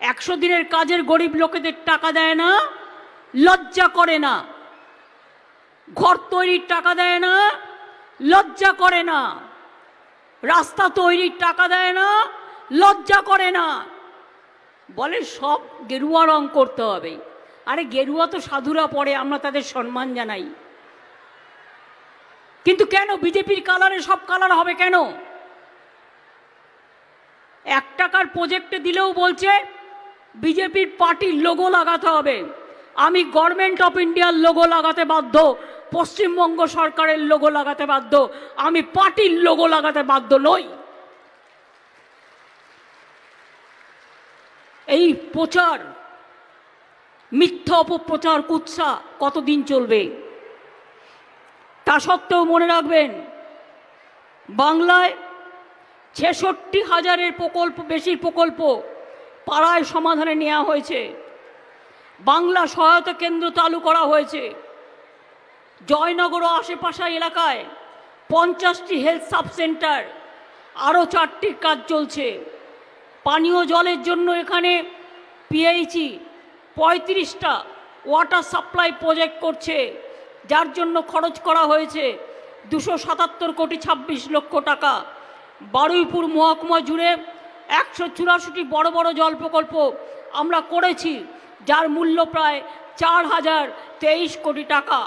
একশো দিনের কাজের গরিব লোকেদের টাকা দেয় না, লজ্জা করে না। ঘর তৈরির টাকা দেয় না, লজ্জা করে না। রাস্তা তৈরির টাকা দেয় না, লজ্জা করে না। বলে সব গেরুয়া রং করতে হবে। আরে গেরুয়া তো সাধুরা পড়ে, আমরা তাদের সম্মান জানাই। কিন্তু কেন বিজেপির কালারে সব কালার হবে কেন? এক টাকার প্রজেক্টে দিলেও বলছে বিজেপির পার্টির লোগো লাগাতে হবে। আমি গভর্নমেন্ট অফ ইন্ডিয়ার লোগো লাগাতে বাধ্য। পশ্চিমবঙ্গ সরকারের লোগো লাগাতে বাধ্য। আমি পার্টির লোগো লাগাতে বাধ্য নই। এই প্রচার, মিথ্যা অপপ্রচার, কুৎসা কতদিন চলবে? তা সত্ত্বেও মনে রাখবেন, বাংলায় ছেষট্টি হাজারের প্রকল্প, বেশি প্রকল্প পাড়ায় সমাধানে নেওয়া হয়েছে। বাংলা সহায়তা কেন্দ্র চালু করা হয়েছে। জয়নগর ও আশেপাশে এলাকায় পঞ্চাশটি হেলথ সাব সেন্টার আরও চারটির কাজ চলছে। পানীয় জলের জন্য এখানে পিএইচি পঁয়ত্রিশটা ওয়াটার সাপ্লাই প্রজেক্ট করছে, যার জন্য খরচ করা হয়েছে দুশো সাতাত্তর কোটি ছাব্বিশ লক্ষ টাকা। বারুইপুর মহকুমা জুড়ে একশো চুরাশিটি বড় বড় জল প্রকল্প আমরা করেছি, যার মূল্য প্রায় চার হাজার তেইশ কোটি টাকা।